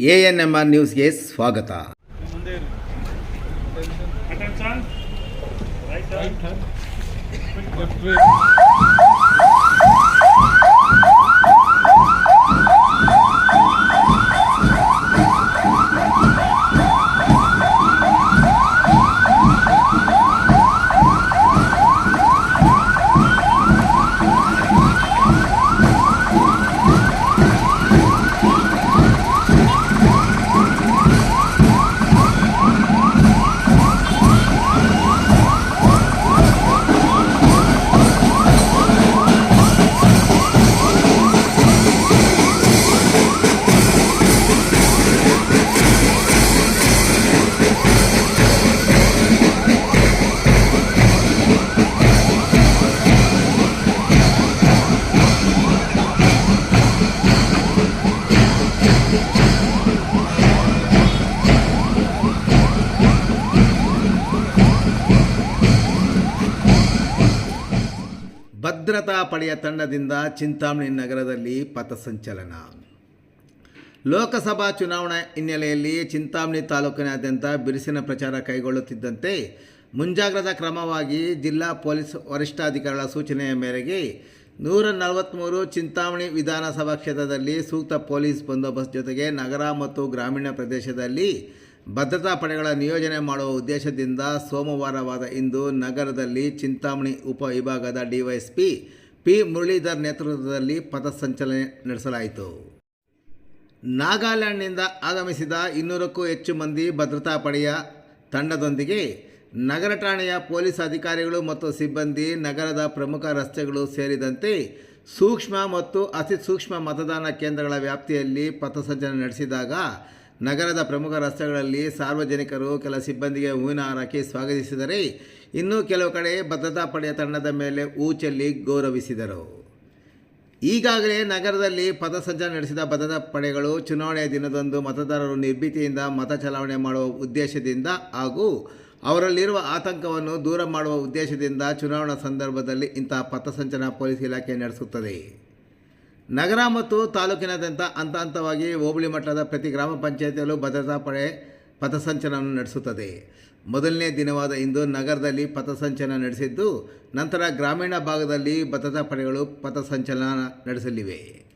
A N M R ನ್ಯೂಸ್ಗೆ ಸ್ವಾಗತ ಮುಂದೆ ಇರಿ attention right turn left brake ಭದ್ರತಾ ಪಡೆಯ ತಂಡದಿಂದ ಚಿಂತಾಮಣಿ ನಗರದಲ್ಲಿ ಪಥಸಂಚಲನ. ಲೋಕಸಭಾ ಚುನಾವಣಾ ಹಿನ್ನೆಲೆಯಲ್ಲಿ ಚಿಂತಾಮಣಿ ತಾಲೂಕಿನಾದ್ಯಂತ ಬಿರುಸಿನ ಪ್ರಚಾರ ಕೈಗೊಳ್ಳುತ್ತಿದ್ದಂತೆ ಮುಂಜಾಗ್ರತಾ ಕ್ರಮವಾಗಿ ಜಿಲ್ಲಾ ಪೊಲೀಸ್ ವರಿಷ್ಠಾಧಿಕಾರಿಗಳ ಸೂಚನೆಯ ಮೇರೆಗೆ ನೂರ ನಲವತ್ತ್ಮೂರು ಚಿಂತಾಮಣಿ ವಿಧಾನಸಭಾ ಕ್ಷೇತ್ರದಲ್ಲಿ ಸೂಕ್ತ ಪೊಲೀಸ್ ಬಂದೋಬಸ್ತ್ ಜೊತೆಗೆ ನಗರ ಮತ್ತು ಗ್ರಾಮೀಣ ಪ್ರದೇಶದಲ್ಲಿ ಭದ್ರತಾ ಪಡೆಗಳ ನಿಯೋಜನೆ ಮಾಡುವ ಉದ್ದೇಶದಿಂದ ಸೋಮವಾರವಾದ ಇಂದು ನಗರದಲ್ಲಿ ಚಿಂತಾಮಣಿ ಉಪವಿಭಾಗದ ಡಿವೈಎಸ್ಪಿ ಪಿ ಮುರಳೀಧರ್ ನೇತೃತ್ವದಲ್ಲಿ ಪಥಸಂಚಲನೆ ನಡೆಸಲಾಯಿತು. ನಾಗಾಲ್ಯಾಂಡ್ನಿಂದ ಆಗಮಿಸಿದ ಇನ್ನೂರಕ್ಕೂ ಹೆಚ್ಚು ಮಂದಿ ಭದ್ರತಾ ಪಡೆಯ ತಂಡದೊಂದಿಗೆ ನಗರ ಠಾಣೆಯ ಪೊಲೀಸ್ ಅಧಿಕಾರಿಗಳು ಮತ್ತು ಸಿಬ್ಬಂದಿ, ನಗರದ ಪ್ರಮುಖ ರಸ್ತೆಗಳು ಸೇರಿದಂತೆ ಸೂಕ್ಷ್ಮ ಮತ್ತು ಅತಿ ಸೂಕ್ಷ್ಮ ಮತದಾನ ಕೇಂದ್ರಗಳ ವ್ಯಾಪ್ತಿಯಲ್ಲಿ ಪಥಸಂಚಲನೆ ನಡೆಸಿದಾಗ ನಗರದ ಪ್ರಮುಖ ರಸ್ತೆಗಳಲ್ಲಿ ಸಾರ್ವಜನಿಕರು ಕೆಲ ಸಿಬ್ಬಂದಿಗೆ ಹೂವಿನ ಹಾರಾಕಿ ಸ್ವಾಗತಿಸಿದರೆ ಇನ್ನೂ ಕೆಲವು ಕಡೆ ಭದ್ರತಾ ಪಡೆಯ ತಂಡದ ಮೇಲೆ ಹೂ ಚೆಲ್ಲಿ ಗೌರವಿಸಿದರು. ಈಗಾಗಲೇ ನಗರದಲ್ಲಿ ಪಥಸಂಚಲನ ನಡೆಸಿದ ಭದ್ರತಾ ಪಡೆಗಳು ಚುನಾವಣೆಯ ದಿನದಂದು ಮತದಾರರು ನಿರ್ಭೀತಿಯಿಂದ ಮತ ಚಲಾವಣೆ ಮಾಡುವ ಉದ್ದೇಶದಿಂದ ಹಾಗೂ ಅವರಲ್ಲಿರುವ ಆತಂಕವನ್ನು ದೂರ ಮಾಡುವ ಉದ್ದೇಶದಿಂದ ಚುನಾವಣಾ ಸಂದರ್ಭದಲ್ಲಿ ಇಂತಹ ಪಥಸಂಚಲನ ಪೊಲೀಸ್ ಇಲಾಖೆ ನಡೆಸುತ್ತದೆ. ನಗರ ಮತ್ತು ತಾಲೂಕಿನಾದ್ಯಂತ ಹಂತ ಹಂತವಾಗಿ ಹೋಬಳಿ ಮಟ್ಟದ ಪ್ರತಿ ಗ್ರಾಮ ಪಂಚಾಯತಿಯಲ್ಲೂ ಭದ್ರತಾ ಪಡೆ ಪಥಸಂಚಲನವನ್ನು ನಡೆಸುತ್ತದೆ. ಮೊದಲನೇ ದಿನವಾದ ಇಂದು ನಗರದಲ್ಲಿ ಪಥಸಂಚಲನ ನಡೆಸಿದ್ದು, ನಂತರ ಗ್ರಾಮೀಣ ಭಾಗದಲ್ಲಿ ಭದ್ರತಾ ಪಡೆಗಳು ಪಥಸಂಚಲನ ನಡೆಸಲಿವೆ.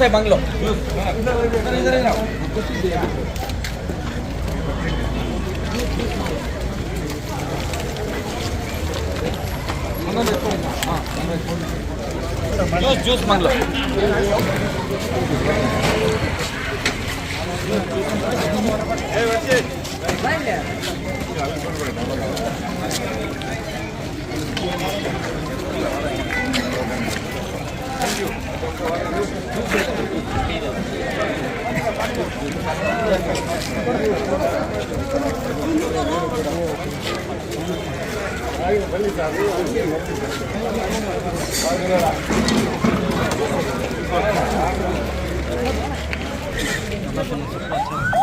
sepanlo. Dos juice manglo. Hey, Gracias.